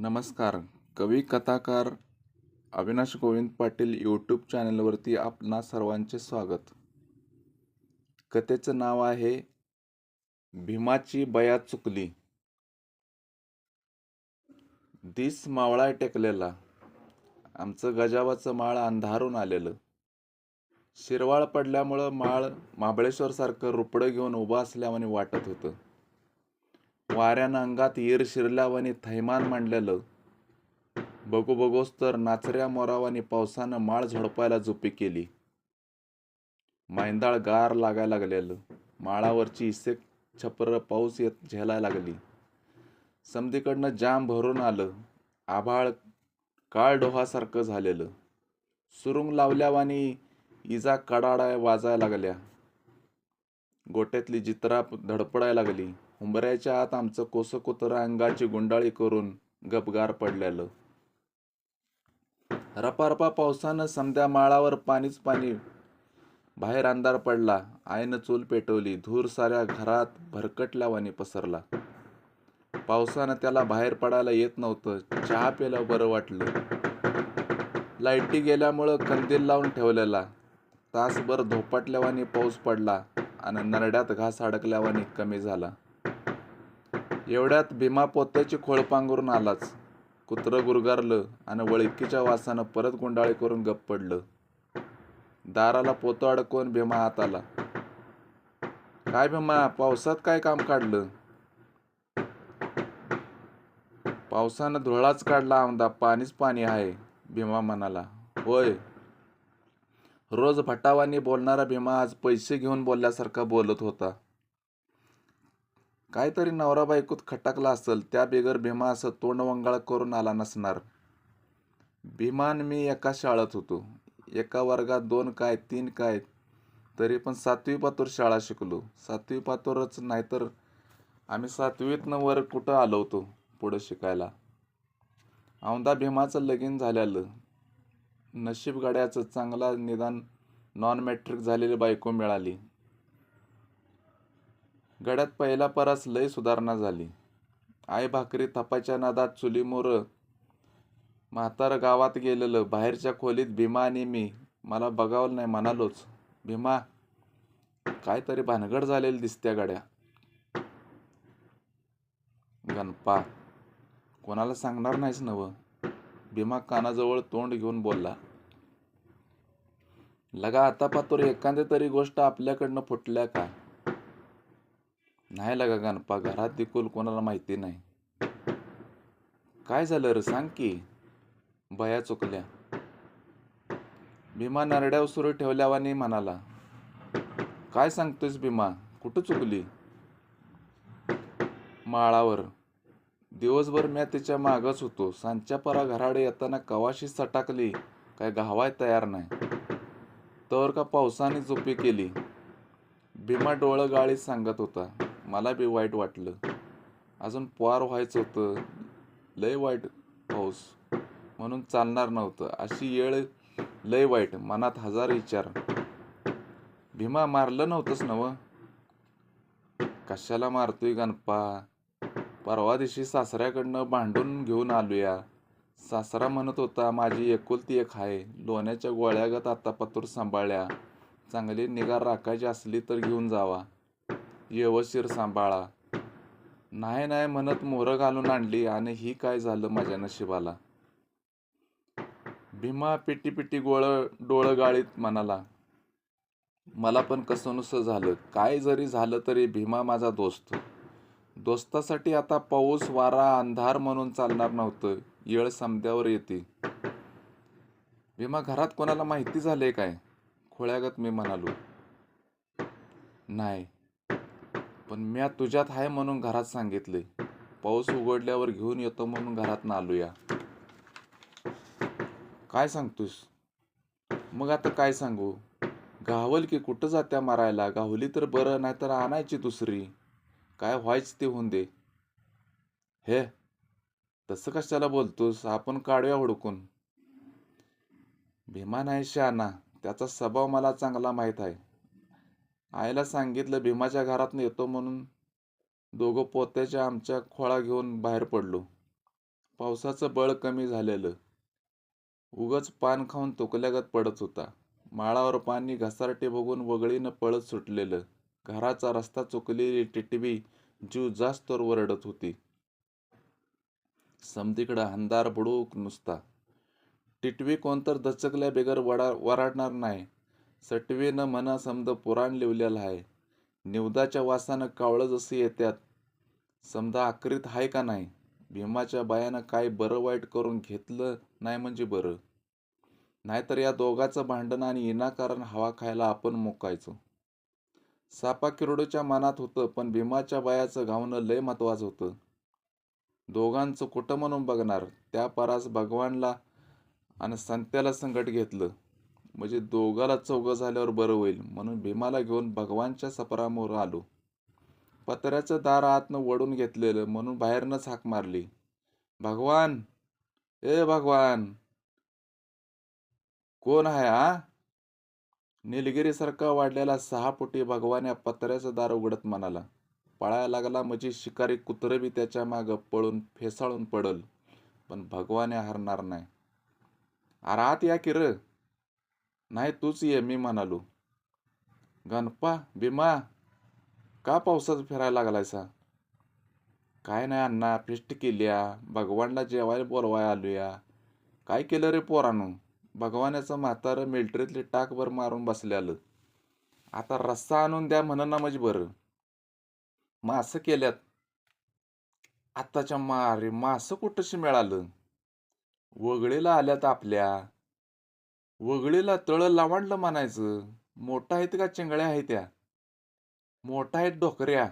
नमस्कार. कवी कथाकार अविनाश गोविंद पाटील यूट्यूब चॅनलवरती आपणा सर्वांचे स्वागत. कथेचं नाव आहे भीमाची बया चुकली. दिस मावळा टेकलेला. आमचं गजावाचं माळ अंधारून आलेलं. शिरवाळ पडल्यामुळं माळ महाबळेश्वरसारखं रुपडं घेऊन उभं असल्यामुळे वाटत होतं. वाऱ्यानं अंगात ईर शिरल्यावानी थैमान मांडलेलं. बघू बघूस तर नाचऱ्या मोरावानी पावसानं माळ झोडपायला झोपी केली. मैंदाळ गार लागायला लागलेलं. माळावरची इसेक छपर पाऊस येत झेलायला लागली. समधीकडनं जाम भरून आलं. आभाळ काळ डोहासारखं झालेलं. सुरुंग लावल्यावानी इजा कडाडाय वाजायला लागल्या. गोट्यातली जित्रा धडपडायला लागली. हुंबऱ्याच्या आत आमचं कोसं अंगाची गुंडाळी करून गपगार पडलेलं. रपारपा पावसानं समध्या माळावर पाणीच पाणी बाहेर अंधार पडला. आईनं चूल पेटवली धूर साऱ्या घरात भरकटल्यावानी पसरला. पावसानं त्याला बाहेर पडायला येत नव्हतं चहा प्यायला बरं वाटलं. लाईटी गेल्यामुळं कंदील लावून ठेवलेला. तासभर धोपाटल्यावानी पाऊस पडला. आणि नरड्यात घास अडकल्यावाने कमी झाला. एवढ्यात भीमा पोत्याची खोळ पांघरून आलाच. कुत्रं गुरगारलं आणि वळकीच्या वासानं परत गुंडाळी करून गप्प पडलं. दाराला पोतं अडकवून भीमा आत आला. काय भीमा पावसात काय काम काढलं? पावसानं धुळाच काढला आमदा पाणीच पाणी आहे भीमा म्हणाला. होय रोज भटावानी बोलणारा भीमा आज पैसे घेऊन बोलल्यासारखा बोलत होता. काहीतरी नवरा बायकोत खटकला असेल त्या बिगर भीमा असं तोंडवंगाळ करून आला नसणार. भीमान मी एका शाळेत होतो. एका वर्गात दोन काय तीन काय तरी पण सातवी पातूर शाळा शिकलो. सातवी पातूरच नाहीतर आम्ही सातवीतनं वर कुठं आलो होतो पुढं शिकायला? औंदा भीमाचं लगीन झालेलं. नशीब गाड्याचं चांगला निदान नॉन मॅट्रिक झालेली बायको मिळाली. गड्यात पहिला परास लय सुधारणा झाली. आई भाकरी तपाच्या नादात चुलीमोर म्हातारं गावात गेलेलं बाहेरच्या खोलीत भीमा आणि मी. मला बघावलं नाही म्हणालोच भीमा काहीतरी भानगड झालेली दिसत्या गड्या. गणपा कोणाला सांगणार नाहीस नवं? भीमा कानाजवळ तोंड घेऊन बोलला लगा आता पातोर एखादी तरी गोष्ट आपल्याकडनं फुटल्या का? नाही लगा गणपा घरात देखील कोणाला माहिती नाही. काय झालं रे सांग की. बया चुकल्या. भीमा नरड्यावर सुरू ठेवल्यावानी म्हणाला काय सांगतोयस भीमा कुठं चुकली? माळावर. दिवसभर म्या तिच्या मागच होतो. सांच्या परा घराडे येताना कवाशी सटाकली काय घावाय तयार नाही. तर का पावसाने झोपी केली? भीमा डोळं गाळीत सांगत होता. मला बी वाईट वाटलं. अजून पार व्हायचं होतं. लय वाईट पाऊस. म्हणून चालणार नव्हतं. अशी येळ लय वाईट. मनात हजार विचार. भीमा मारलं नव्हतंच नव कशाला मारतोय गणपा? परवा दिवशी सासऱ्याकडनं भांडून घेऊन आलोया. सासरा म्हणत होता माझी एकुलती एक आहे. लोण्याच्या गोळ्यागत आता पतूर सांभाळल्या चांगली निगा राखायची असली तर घेऊन जावा. यवशीर सांभाळा. नाही नाही म्हणत मोहरं घालून आणली आणि ही काय झालं माझ्या नशिबाला. भीमा पिटी पिटी गोळ डोळं गाळीत म्हणाला मला पण कसं नुसतं झालं. काय जरी झालं तरी भीमा माझा दोस्त. दोस्तासाठी आता पाऊस वारा अंधार म्हणून चालणार नव्हतं. येळ समद्यावर येते. विमा घरात कोणाला माहिती झाले काय? खोळ्यागत मी म्हणालो. नाही. पण म्या तुझ्यात आहे म्हणून घरात सांगितले पाऊस उघडल्यावर घेऊन येतो म्हणून घरात आलोया. काय सांगतोस? मग आता काय सांगू? गावल की कुठं जात्या मारायला? गावली तर बरं नाही तर आणायची दुसरी. काय व्हायच ते होऊन दे. हे तसं कशाला बोलतोस? आपण काढूया हुडकून. भीमा नाही शहाणा. त्याचा स्वभाव मला चांगला माहीत आहे. आईला सांगितलं भीमाच्या घरात येतो म्हणून दोघं पोत्याच्या आमच्या खोळा घेऊन बाहेर पडलो. पावसाचं बळ कमी झालेलं. उगच पान खाऊन तुकल्यागत पडत होता. माळावर पाणी घसारटे बघून वगळीनं पळत सुटलेलं. घराचा रस्ता चुकलेली टिटवी जीव जास्तवर वरडत होती. समधीकडं अंधार बुडूक नुसता. टिटवी कोणतर दचकल्या बिगर वडा वराडणार नाही. सटवीनं मना समद पुराण लिवलेलं आहे. निवदाच्या वासानं कावळं जशी येत्यात. समजा आकरीत आहे का नाही? भीमाच्या बायानं काय बरं वाईट करून घेतलं नाही म्हणजे बरं? नाहीतर या दोघाचं भांडण आणि इनाकारण हवा खायला आपण मुकायचो. सापा किरडूच्या मनात होतं पण भीमाच्या बायाचं घावणं लय महत्वाचं होतं. दोघांचं कुठं म्हणून बघणार? त्या परास भगवानला आणि संत्याला संकट घेतलं. म्हणजे दोघाला चौघं झाल्यावर बरं होईल म्हणून भीमाला घेऊन भगवानच्या सपरामोर आलो. पत्र्याचं दार आतनं वडून घेतलेलं म्हणून बाहेरनंच हाक मारली. भगवान! ए भगवान! कोण आहे आ? निलगिरीसारखा वाढलेला सहा फुटी भगवान या पत्र्याचं दार उघडत म्हणाला पळायला लागला म्हणजे शिकारी कुत्रं बी त्याच्या मागं पळून फेसाळून पडल पण भगवान्या हरणार नाही. आरात या किर नाही तूच ये मी म्हणालो. गणपा भीमा का पावसात फिरायला लागलायसा? काय नाही अण्णा फिस्ट केल्या भगवानला जेवायला बोलवाय आलूया. काय केलं रे पोरानं? भगवानाचं म्हातारं मिल्ट्रीतली टाकभर मारून बसल्यालं. आता रस्सा आणून द्या म्हणा ना म्हणजे बरं. मासं केल्यात. आत्ताच्या मारे मासं कुठंशी मिळालं? वगळीला आल्यात आपल्या. वगळीला तळ लावांडलं म्हणायचं. मोठा आहेत का चिंगळ्या आहेत त्या? मोठा आहेत डोकऱ्या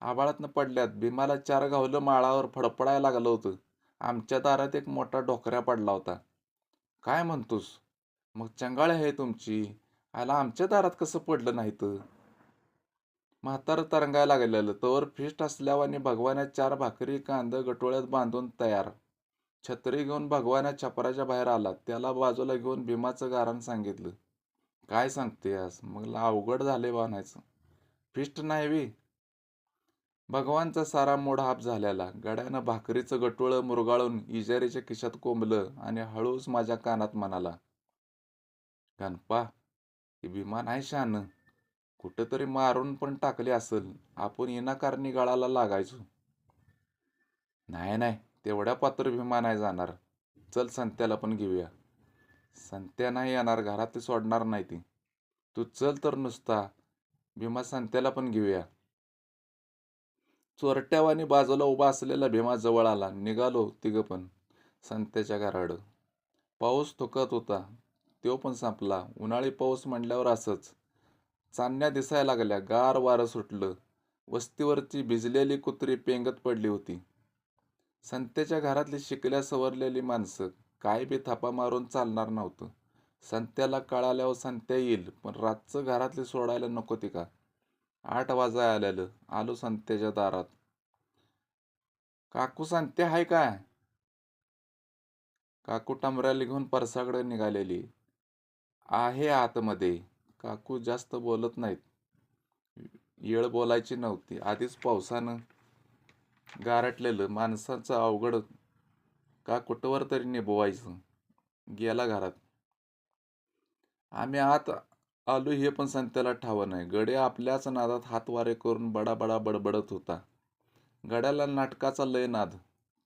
आबाळातनं पडल्यात. भीमाला चार गावलं माळावर फडफडायला लागलं होतं. आमच्या दारात एक मोठा डोकऱ्या पडला होता. काय म्हणतोस? मग चंगाळ आहे तुमची. आला आमच्या दारात कसं पडलं नाही तर? म्हातारं तरंगायला लागलेलं. तर फिस्ट असल्यावाने भगवाना चार भाकरी कांद गटोळ्यात बांधून तयार. छत्री घेऊन भगवाना छपराच्या बाहेर आला त्याला बाजूला घेऊन भीमाचं गारण सांगितलं. काय सांगतेस? मग अवघड झाले बाणायचं फिस्ट नाही वी भगवानचा सारा मोड हाप झालेला गड्यानं भाकरीचं गटोळं मुरगाळून इजारीच्या खिशात कोंबलं आणि हळूच माझ्या कानात म्हणाला गणपा ही भीमान आहे शान. कुठंतरी मारून पण टाकली असेल. आपण इनाकारणी गळाला लागायचो. नाही नाही तेवढ्या पात्र भीमा नाही जाणार. चल संत्याला पण घेऊया. संत्या नाही येणार घरात सोडणार नाही ती. तू चल तर नुसता. भीमा संत्याला पण घेऊया. चोरट्यावानी बाजूला उभा असलेला भीमा जवळ आला. निघालो तिघं पण. संत्याच्या घराडं. पाऊस थुकत होता. तो पण संपला. उन्हाळी पाऊस म्हणल्यावर असंच. चांदण्या दिसायला लागल्या. गार वारं सुटलं. वस्तीवरची भिजलेली कुत्री पेंगत पडली होती. संत्याच्या घरातली शिकल्या सवरलेली माणसं. काय बी थापा मारून चालणार नव्हतं. संत्याला कळाल्यावर संत्या येईल. पण रातचं घरातली सोडायला नको ती का? आठ वाजाय आलेलं. आलो संत्याच्या दारात. काकू सांगते हाय काय? काकू टमऱ्याला घेऊन परसाकडे निघालेली. आहे आतमध्ये. काकू जास्त बोलत नाहीत. येळ बोलायची नव्हती. आधीच पावसानं गारटलेलं. माणसाचं अवघड का कुठवर तरी निभवायचं. गेला घरात. आम्ही आत आलो हे पण संत्याला ठावं नाही. गडे आपल्याच नादात हातवारे करून बडाबडा बडबडत होता. गड्याला नाटकाचा लय नाद.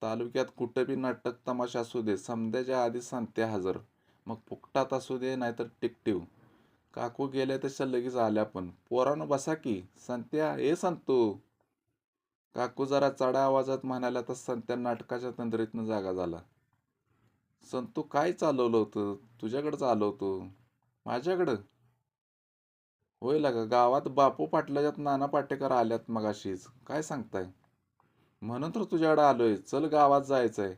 तालुक्यात कुठं बी नाटक तमाशा असू दे समध्याच्या आधी सांगते हजर. मग फुकटात असू दे नाहीतर टिकटिव. काकू गेल्या तशा लगेच आल्या पण. पोरानं बसा की. संत्या ए सांगतो काकू जरा चढा आवाजात म्हणाल्या तर संत्या नाटकाच्या तंद्रीतनं जागा झाला. संतू काय चालवलं होतं? तुझ्याकडं चालवतो माझ्याकडं? होय लागा गावात बापू पाटलाच्यात नाना पाटेकर आल्यात मगाशीच. काय सांगताय? म्हणून तर तुझ्याकडं आलोय. चल गावात जायचं आहे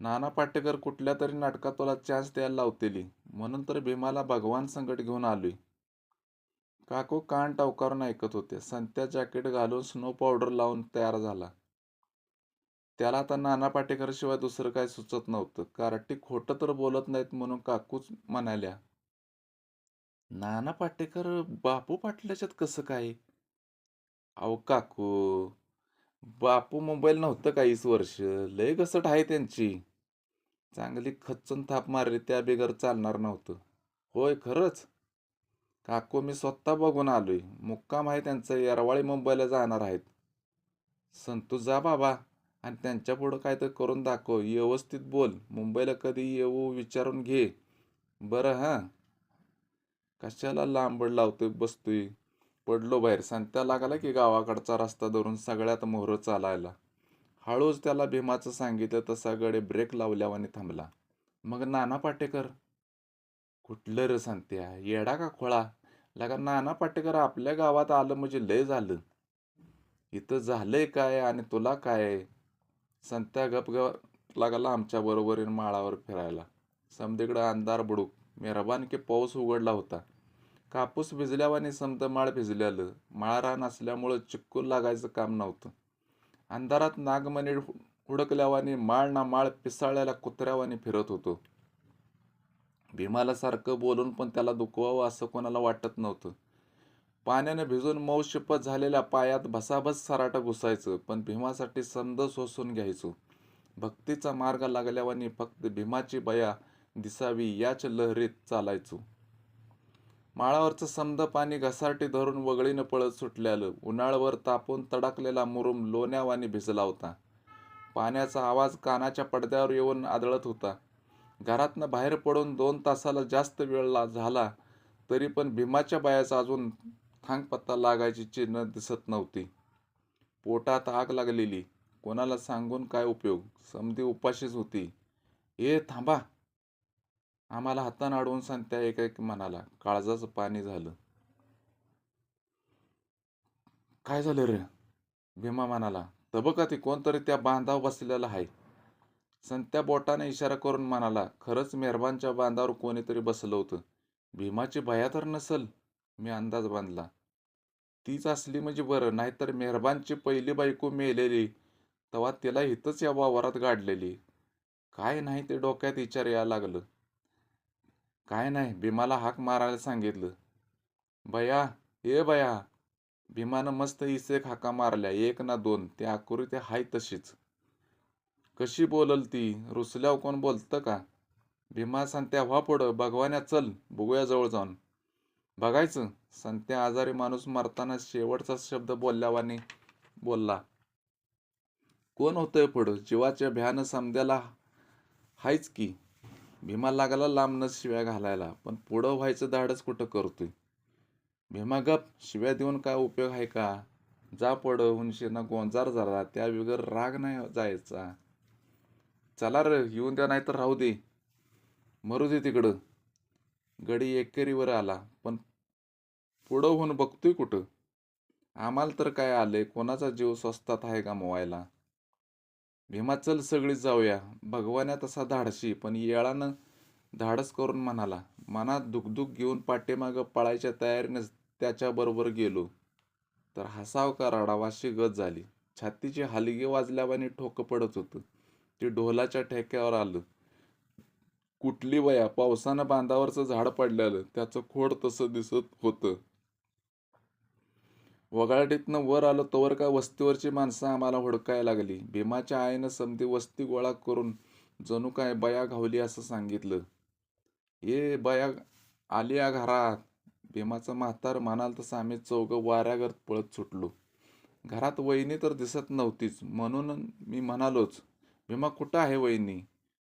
नाना पाटेकर कुठल्या तरी नाटकात तुला चान्स द्यायला लावतेली. म्हणून तर भीमाला भगवान संकट घेऊन आलोय. काकू कान टावकारून ऐकत होते. संत्या जॅकेट घालून स्नो पावडर लावून तयार झाला. त्याला आता नाना पाटेकर शिवाय दुसरं काय सुचत नव्हतं. कारटी खोटं तर बोलत नाहीत म्हणून काकूच म्हणाल्या नाना पाटेकर बापू पाटलाच्यात कसं काय? अहो काकू बापू मोबाईल नव्हतं काहीच वर्ष. लय घसट आहे त्यांची. चांगली खच्चन थाप मारली त्या बिगर चालणार नव्हतं. होय खरंच. काकू मी स्वतः बघून आलोय. मुक्काम आहे त्यांचं येरवाळी मुंबईला जाणार आहेत. संतू जा बाबा. आणि त्यांच्या पुढं काय तर करून दाखव. व्यवस्थित बोल. मुंबईला कधी येऊ विचारून घे. बरं हां? कशाला लांबड लावतोय बसतोय? पडलो बाहेर. संत्या लागला की गावाकडचा रस्ता धरून सगळ्यात मोहर चालायला. हळूच त्याला भीमाचं सांगितलं तसा गडे ब्रेक लावल्यावाने थांबला. मग नाना पाटेकर? कुठलं र संत्या येडा का खोळा? लगा नाना पाटेकर आपल्या गावात आलं म्हणजे लय झालं. इथं झालंय काय आणि तुला काय? संत्या गप लागला आमच्या बरोबरीन माळावर फिरायला. समदेकडं अंधार बुडूक. मेहरबान की पाऊस उघडला होता. कापूस भिजल्यावाने समद माळ भिजल्यालं. माळरान असल्यामुळं चिक्कूल लागायचं काम नव्हतं. अंधारात नागमणी हुडकल्यावाने माळ ना माळ पिसाळ्याला कुत्र्यावाने फिरत होतो. भीमाला सारखं बोलून पण त्याला दुखवावं असं कोणाला वाटत नव्हतं. पाण्याने भिजून मऊ शिपत झालेल्या पायात भसाभस सराट घुसायचं पण भीमासाठी समद सोसून घ्यायचो. भक्तीचा मार्ग लागल्यावानी फक्त भीमाची बया दिसावी याच लहरीत चालायचो. माळावरचं समद पाणी घसारटी धरून वगळीनं पळत सुटल्यालं. उन्हाळवर तापून तडाकलेला मुरुम लोण्यावानी भिजला होता. पाण्याचा आवाज कानाच्या पडद्यावर येऊन आदळत होता. घरातनं बाहेर पडून दोन तासाला जास्त वेळ झाला तरी पण भीमाच्या बायाचा अजून थांगपत्ता लागायची चिन्ह दिसत नव्हती. पोटात आग लागलेली. कोणाला सांगून काय उपयोग? समधी उपाशीच होती. ए थांबा. आम्हाला हातानं अडवून सांगत्या एक एक म्हणाला काळजाचं पाणी झालं. काय झालं रे? भीमा म्हणाला तबका ती कोणतरी त्या बांधाव बसलेला आहे. संत्या बोटाने इशारा करून म्हणाला खरंच मेहरबानच्या बांधावर कोणीतरी बसलं होतं. भीमाची भया तर नसल मी अंदाज बांधला. तीच असली म्हणजे बरं नाहीतर मेहरबानची पहिली बायको मेलेली तेव्हा तिला इथंच या वावरात गाडलेली. काय नाही ते डोक्यात विचार यायला लागलं. काय नाही भीमाला हाक मारायला सांगितलं. बया ए बया भीमानं मस्त इसेक हाका मारल्या एक ना दोन ते आकुरी ते हाय तशीच. कशी बोलल ती रुसल्यावर कोण बोलतं का? भीमा संत्या व्हा पुढं भगवान्या चल बघूया जवळ जाऊन. बघायचं संत्या आजारी माणूस मरताना शेवटचा शब्द बोलल्यावाने बोलला. कोण होतंय पुढं? जीवाच्या भ्यानं समद्याला हायच की. भीमा लागला लांबनच शिव्या घालायला पण पुढं व्हायचं धाडच कुठं करतोय? भीमा गप शिव्या देऊन काय उपयोग आहे का? जा पड हुनशीना गोंजार झाला त्या बिगर राग नाही जायचा. चला र येऊन द्या नाही तर राहू दे. मरू दे तिकडं. गडी एकेरीवर आला पण पुढं होऊन बघतोय कुठं? आम्हाला तर काय आले कोणाचा जीव स्वस्तात आहे का मोवायला? भीमा चल सगळीच जाऊया. भगवान्या तसा धाडशी पण येळानं धाडस करून म्हणाला मनात दुखदुख घेऊन पाठीमागं पळायच्या तयारीने त्याच्याबरोबर गेलो. तर हसाव का रडावाशी गत झाली. छातीची हलगी वाजल्यावानी ठोकं पडत होतं. ते ढोलाच्या ठेक्यावर आलं. कुठली वया? पावसानं बांधावरचं झाड पडलेलं. त्याचं खोड तसं दिसत होतं. वगाडीतनं वर आलो तोवर का वस्तीवरची माणसं आम्हाला हुडकायला लागली. भीमाच्या आईनं समधी वस्ती गोळा करून जणू काय बया घावली असं सांगितलं. ये बया आली या घरात. भीमाचं म्हातार म्हणाल तसं आम्ही चौघं वाऱ्यागत पळत सुटलो. घरात वहिनी तर दिसत नव्हतीच. म्हणून मी म्हणालोच भीमा कुठं आहे वहिनी?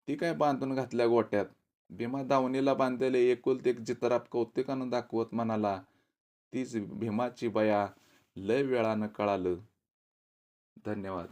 ती काय बांधून घातल्या गोट्यात? भीमा दावणीला बांधलेले एकुलत एक जितराप कौतिकानं दाखवत म्हणाला तीच भीमाची बया. लय वेळानं कळालं. धन्यवाद.